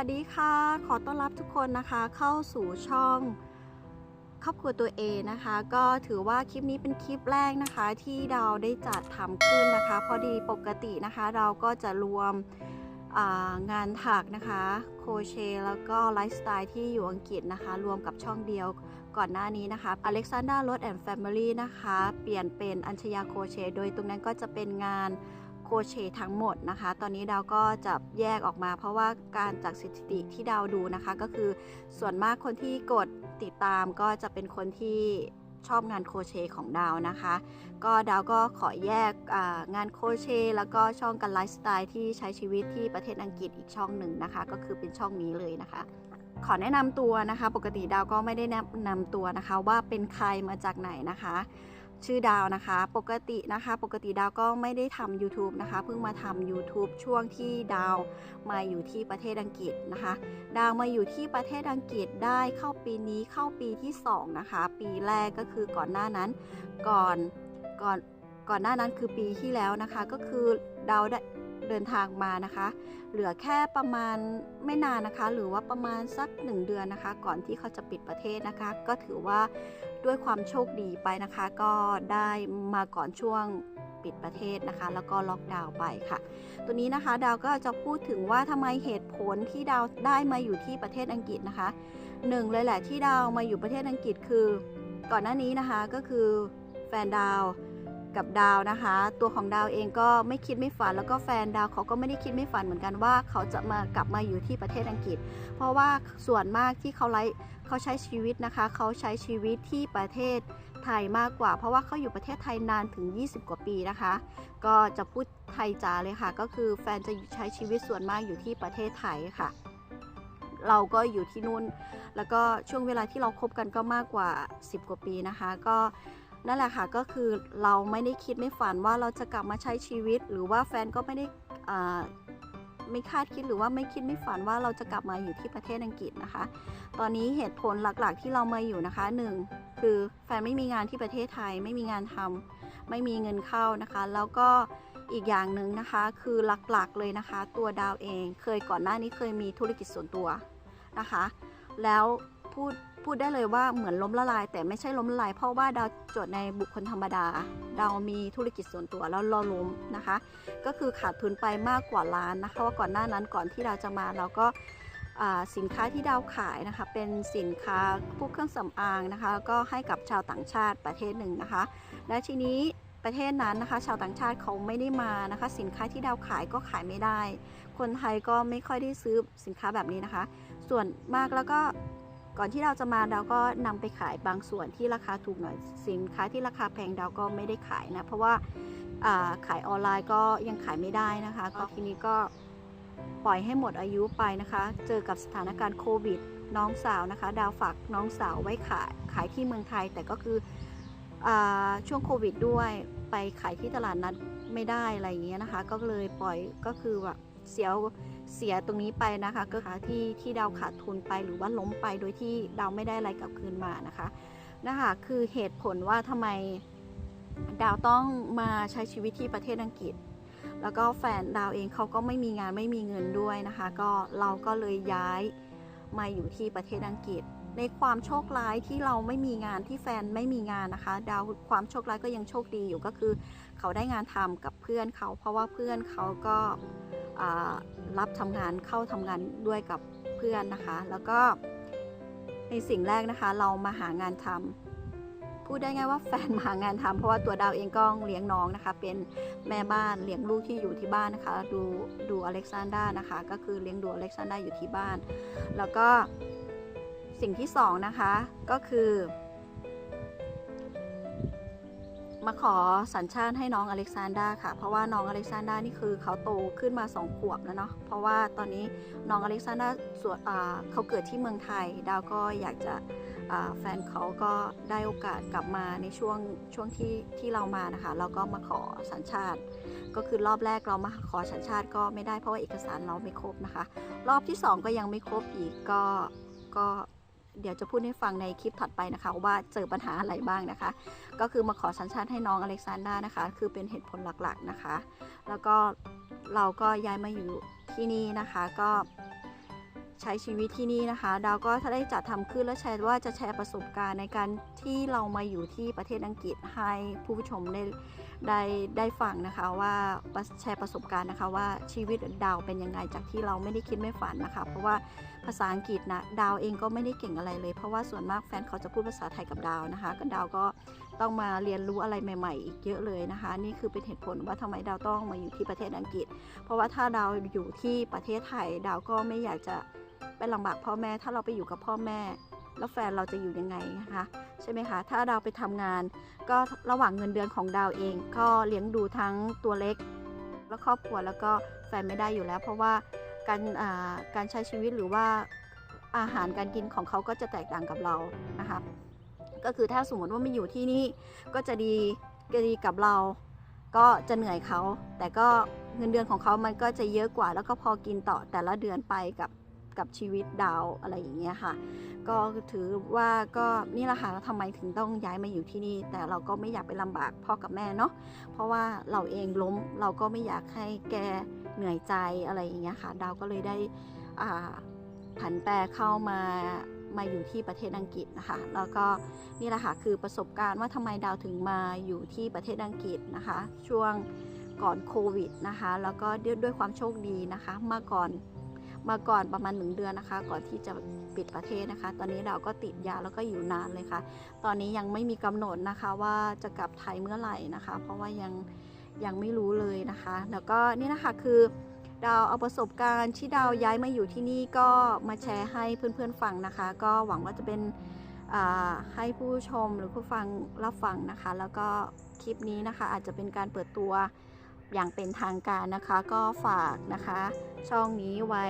วัสดีค่ะ ขอต้อนรับทุกคนนะคะเข้าสู่ช่องครอบครัวตัวเองนะคะ ก็ถือว่าคลิปนี้เป็นคลิปแรกนะคะ ที่เราได้จัดทำขึ้นนะคะ พอดีปกตินะคะ เราก็จะรวมงานถักนะคะ โคเชแล้วก็ไลฟ์สไตล์ที่อยู่อังกฤษนะคะ รวมกับช่องเดียวก่อนหน้านี้นะคะ Alexander Road and Family นะคะ เปลี่ยนเป็นอัญชยาโคเช โดยตรงนั้นก็จะเป็นงาน โคเชทั้งหมดนะคะ ตอนนี้ดาวก็จะแยกออกมา เพราะว่าการจากสถิติที่ดาวดูนะคะ ก็คือส่วนมากคนที่กดติดตามก็จะเป็นคนที่ชอบงานโคเชของดาวนะคะ ก็ดาวก็ขอแยกงานโคเชแล้วก็ช่องการไลฟ์สไตล์ที่ใช้ชีวิตที่ประเทศอังกฤษอีกช่องหนึ่งนะคะ ก็คือเป็นช่องนี้เลยนะคะขอแนะนำตัวนะคะ ปกติดาวก็ไม่ได้แนะนำตัวนะคะ ว่าเป็นใครมาจากไหนนะคะ ชื่อดาวนะคะ ปกตินะคะ ปกติดาวก็ไม่ได้ทำ YouTube นะคะ เพิ่งมาทำ YouTube ช่วงที่ดาวมาอยู่ที่ประเทศอังกฤษนะคะ ดาวมาอยู่ที่ประเทศอังกฤษได้เข้าปีนี้เข้าปีที่ 2 นะคะ ปีแรกก็คือก่อนหน้านั้น ก่อนก่อนก่อนหน้านั้นคือปีที่แล้วนะคะ ก็คือดาว เดินทางมานะคะ เหลือแค่ประมาณไม่นานนะคะ หรือว่าประมาณสัก 1 เดือนนะคะ ก่อนที่เขาจะปิดประเทศนะคะ ก็ถือว่าด้วยความโชคดีไปนะคะ ก็ได้มาก่อนช่วงปิดประเทศนะคะ แล้วก็ล็อกดาวน์ไปค่ะ ตัวนี้นะคะดาวก็จะพูดถึงว่าทำไมเหตุผลที่ดาวได้มาอยู่ที่ประเทศอังกฤษนะคะหนึ่งเลยแหละที่ดาวมาอยู่ประเทศอังกฤษคือ ก่อนหน้านี้นะคะก็คือแฟนดาว กับดาวนะคะ ตัวของดาวเองก็ไม่คิดไม่ฝัน แล้วก็แฟนดาวเขาก็ไม่ได้คิดไม่ฝันเหมือนกันว่าเขาจะมากลับมาอยู่ที่ประเทศอังกฤษ เพราะว่าส่วนมากที่เขาไลเขาใช้ชีวิตนะคะ เขาใช้ชีวิตที่ประเทศไทยมากกว่า เพราะว่าเขาอยู่ประเทศไทยนานถึง 20 กว่าปีนะคะ ก็จะพูดไทยจ๋าเลยค่ะ ก็คือแฟนจะใช้ชีวิตส่วนมากอยู่ที่ประเทศไทยค่ะ เราก็อยู่ที่นู่น แล้วก็ช่วงเวลาที่เราคบกันก็มากกว่า 10 กว่าปีนะคะ ก็ นั่นแหละค่ะก็คือเราไม่ได้คิดไม่ฝันว่าเราจะกลับมาใช้ชีวิต หรือว่าแฟนก็ไม่ได้ไม่คาดคิดหรือว่าไม่คิดไม่ฝันว่าเราจะกลับมาอยู่ที่ประเทศอังกฤษนะคะ ตอนนี้เหตุผลหลักๆที่เรามาอยู่นะคะหนึ่งคือแฟนไม่มีงานที่ประเทศไทย ไม่มีงานทำไม่มีเงินเข้านะคะ แล้วก็อีกอย่างหนึ่งนะคะ คือหลักๆเลยนะคะ ตัวดาวเอง เคยก่อนหน้านี้เคยมีธุรกิจส่วนตัวนะคะ แล้วพูด พูดได้เลยว่าเหมือนล้มละลาย แต่ไม่ใช่ล้มละลาย เพราะว่าดาวจดในบุคคลธรรมดา ดาวมีธุรกิจส่วนตัวแล้วเราล้มนะคะ ก็คือขาดทุนไปมากกว่าล้านนะคะว่าก่อนหน้านั้นก่อนที่เราจะมาเราก็สินค้าที่ดาวขายนะคะ เป็นสินค้าพวกเครื่องสำอางนะคะแล้วก็ให้กับชาวต่างชาติประเทศหนึ่งนะคะ และทีนี้ประเทศนั้นนะคะ ชาวต่างชาติเขาไม่ได้มานะคะ สินค้าที่ดาวขายก็ขายไม่ได้ คนไทยก็ไม่ค่อยได้ซื้อสินค้าแบบนี้นะคะ ส่วนมากแล้วก็ ก่อนที่เราจะมาดาวก็นำไปขายบางส่วนที่ราคาถูกหน่อยสินค้าที่ราคาแพงดาวก็ไม่ได้ขายนะ เพราะว่าอ่าขายออนไลน์ก็ยังขายไม่ได้นะคะ ก็ทีนี้ก็ปล่อยให้หมดอายุไปนะคะ เจอกับสถานการณ์โควิด น้องสาวนะคะ ดาวฝากน้องสาวไว้ขายขายที่เมืองไทย แต่ก็คืออาช่วงโควิดด้วยไปขายที่ตลาดนัดไม่ได้อะไรอย่างเงี้ยนะคะ ก็เลยปล่อยก็คือแบบ เสียเสียตรงนี้ไปนะคะ ก็คือที่ที่ดาวขาดทุนไปหรือว่าล้มไปโดยที่ดาวไม่ได้อะไรกลับคืนมานะคะนะคะคือเหตุผลว่าทำไมดาวต้องมาใช้ชีวิตที่ประเทศอังกฤษ แล้วก็แฟนดาวเองเขาก็ไม่มีงานไม่มีเงินด้วยนะคะ ก็เราก็เลยย้ายมาอยู่ที่ประเทศอังกฤษ ในความโชคร้ายที่เราไม่มีงานที่แฟนไม่มีงานนะคะ ดาวความโชคร้ายก็ยังโชคดีอยู่ก็คือ เขาได้งานทำกับเพื่อนเขา เพราะว่าเพื่อนเขาก็ รับทำงานเข้าทำงานด้วยกับเพื่อนนะคะ แล้วก็ในสิ่งแรกนะคะเรามาหางานทำพูดได้ไงว่าแฟนมาหางานทำเพราะว่าตัวดาวเองก็เลี้ยงน้องนะคะ เป็นแม่บ้านเลี้ยงลูกที่อยู่ที่บ้านนะคะ ดูดูอเล็กซานดรานะคะ ก็คือเลี้ยงดูอเล็กซานดราอยู่ที่บ้าน แล้วก็สิ่งที่สองนะคะก็คือ มาขอสัญชาติให้น้องอเล็กซานดาค่ะ เพราะว่าน้องอเล็กซานดานี่คือเขาโตขึ้นมา 2 ขวบแล้วเนาะ เพราะว่าตอนนี้น้องอเล็กซานดาส่วนเขาเกิดที่เมืองไทย ดาวก็อยากจะแฟนเขาก็ได้โอกาสกลับมาในช่วงช่วงที่ที่เรามานะคะ เราก็มาขอสัญชาติ ก็คือรอบแรกเรามาขอสัญชาติก็ไม่ได้เพราะว่าเอกสารเราไม่ครบนะคะ รอบที่ 2 ก็ยังไม่ครบอีกก็ก็ เดี๋ยวจะพูดให้ฟังในคลิปถัดไปนะคะ ว่าเจอปัญหาอะไรบ้างนะคะ ก็คือมาขอสัญชาติให้น้องอเล็กซานดรานะคะ คือเป็นเหตุผลหลักๆนะคะ แล้วก็เราก็ย้ายมาอยู่ที่นี่นะคะก็ใช้ชีวิตที่นี่นะคะ ดาวก็ถ้าได้จัดทำขึ้นและแชร์ว่าจะแชร์ประสบการณ์ในการที่เรามาอยู่ที่ประเทศอังกฤษให้ผู้ชมได้ได้ได้ฟังนะคะว่าแชร์ประสบการณ์นะคะว่าชีวิตดาวเป็นยังไงจากที่เราไม่ได้คิดไม่ฝันนะคะ เพราะว่า ภาษาอังกฤษนะดาวเองก็ไม่ได้เก่งอะไรเลย เพราะว่าส่วนมากแฟนเขาจะพูดภาษาไทยกับดาวนะคะก็ดาวก็ต้องมาเรียนรู้อะไรใหม่ ๆ อีกเยอะเลยนะคะ นี่คือเป็นเหตุผลว่าทำไมดาวต้องมาอยู่ที่ประเทศอังกฤษ เพราะว่าถ้าดาวอยู่ที่ประเทศไทย ดาวก็ไม่อยากจะไปลำบากพ่อแม่ ถ้าเราไปอยู่กับพ่อแม่ แล้วแฟนเราจะอยู่ยังไงนะคะใช่ไหมคะ ถ้าดาวไปทำงาน ก็ระหว่างเงินเดือนของดาวเอง ก็เลี้ยงดูทั้งตัวเล็ก และครอบครัวแล้วก็แฟนไม่ได้อยู่แล้ว เพราะว่า การการใช้ชีวิตหรือว่าอาหารการกินของเขาก็จะแตกต่างกับเรานะคะก็คือถ้าสมมติว่าไม่อยู่ที่นี่ก็จะดีก็ดีกับเรา ก็จะเหนื่อยเขา แต่ก็เงินเดือนของเขามันก็จะเยอะกว่า แล้วก็พอกินต่อแต่ละเดือนไปกับกับชีวิตดาวอะไรอย่างเงี้ยค่ะ ก็ถือว่าก็นี่แหละค่ะทำไมถึงต้องย้ายมาอยู่ที่นี่ แต่เราก็ไม่อยากไปลำบากพ่อกับแม่เนาะเพราะว่าเราเองล้มเราก็ไม่อยากให้แก เหนื่อยใจอะไรอย่างเงี้ยค่ะ ดาวก็เลยได้ผันแปรเข้ามามาอยู่ที่ประเทศอังกฤษนะคะ แล้วก็นี่แหละค่ะคือประสบการณ์ว่าทำไมดาวถึงมาอยู่ที่ประเทศอังกฤษนะคะ ช่วงก่อนโควิดนะคะ แล้วก็ด้วยด้วยความโชคดีนะคะมาก่อนมาก่อนประมาณหนึ่งเดือนนะคะ ก่อนที่จะปิดประเทศนะคะ ตอนนี้เราก็ติดยาแล้วก็อยู่นานเลยค่ะ ตอนนี้ยังไม่มีกำหนดนะคะว่าจะกลับไทยเมื่อไหร่นะคะ เพราะว่ายัง ยังไม่รู้เลยนะคะ แล้วก็นี่นะคะคือดาวเอาประสบการณ์ที่ดาวย้ายมาอยู่ที่นี่ก็มาแชร์ให้เพื่อนๆฟังนะคะ ก็หวังว่าจะเป็นให้ผู้ชมหรือผู้ฟังรับฟังนะคะ แล้วก็คลิปนี้นะคะ อาจจะเป็นการเปิดตัวอย่างเป็นทางการนะคะ ก็ฝากนะคะ ช่องนี้ไว้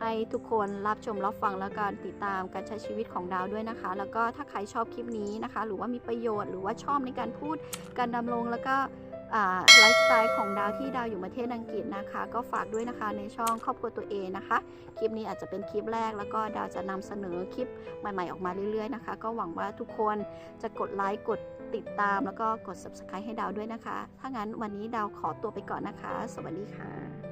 ให้ทุกคนรับชมรับฟังแล้วการติดตามการใช้ชีวิตของดาวด้วยนะคะ แล้วก็ถ้าใครชอบคลิปนี้นะคะ หรือว่ามีประโยชน์หรือว่าชอบในการพูดการดำรงแล้วก็ ไลฟ์สไตล์ของดาวที่ดาวอยู่ประเทศอังกฤษนะคะ ก็ฝากด้วยนะคะในช่องครอบครัวตัวเองนะคะ คลิปนี้อาจจะเป็นคลิปแรกแล้วก็ดาวจะนำเสนอคลิปใหม่ๆออกมาเรื่อยๆนะคะ ก็หวังว่าทุกคนจะกดไลค์กดติดตามแล้วก็กด subscribe ให้ดาวด้วยนะคะ ถ้างั้นวันนี้ดาวขอตัวไปก่อนนะคะ สวัสดีค่ะ